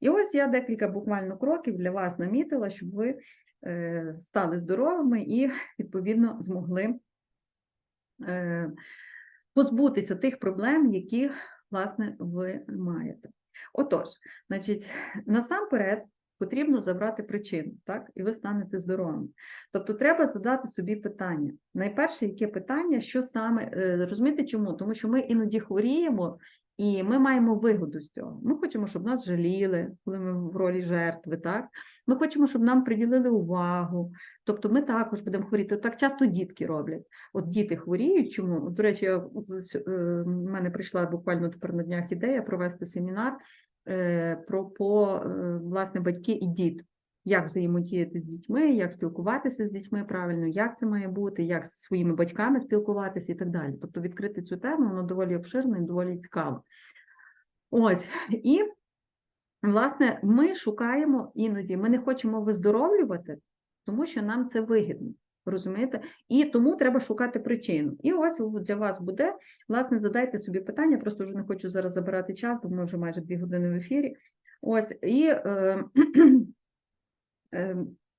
І ось я декілька буквально кроків для вас намітила, щоб ви е, стали здоровими і, відповідно, змогли е, позбутися тих проблем, які, власне, ви маєте. Отож, значить, насамперед потрібно забрати причину, так, і ви станете здоровими. Тобто треба задати собі питання. Найперше, яке питання, що саме, е, розумієте чому? Тому що ми іноді хворіємо, і ми маємо вигоду з цього. Ми хочемо, щоб нас жаліли, коли ми в ролі жертви, так? Ми хочемо, щоб нам приділили увагу. Тобто ми також будемо хворіти. Так часто дітки роблять. От діти хворіють. Чому? До речі, я, е, в мене прийшла буквально тепер на днях ідея провести семінар е, про по е, власне батьки і діти. Як взаємодіяти з дітьми, як спілкуватися з дітьми правильно, як це має бути, як з своїми батьками спілкуватися і так далі. Тобто відкрити цю тему, воно доволі обширно і доволі цікаво. Ось, і, власне, ми шукаємо іноді, ми не хочемо виздоровлювати, тому що нам це вигідно. Розумієте? І тому треба шукати причину. І ось для вас буде, власне, задайте собі питання, просто вже не хочу зараз забирати час, бо ми вже майже дві години в ефірі. Ось, і е,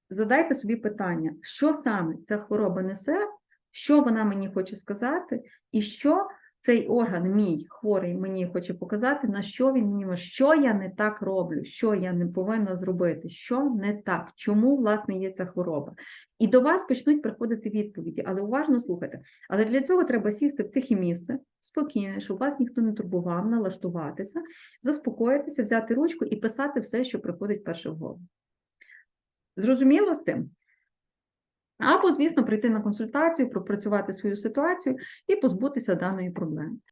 задайте собі питання, що саме ця хвороба несе, що вона мені хоче сказати, і що цей орган, мій хворий, мені хоче показати, на що він мені, що я не так роблю, що я не повинна зробити, що не так, чому, власне, є ця хвороба. І до вас почнуть приходити відповіді, але уважно слухайте. Але для цього треба сісти в тихе місце, спокійно, щоб вас ніхто не турбував, налаштуватися, заспокоїтися, взяти ручку і писати все, що приходить перше в голову. Зрозуміло з цим? Або, звісно, прийти на консультацію, пропрацювати свою ситуацію і позбутися даної проблеми.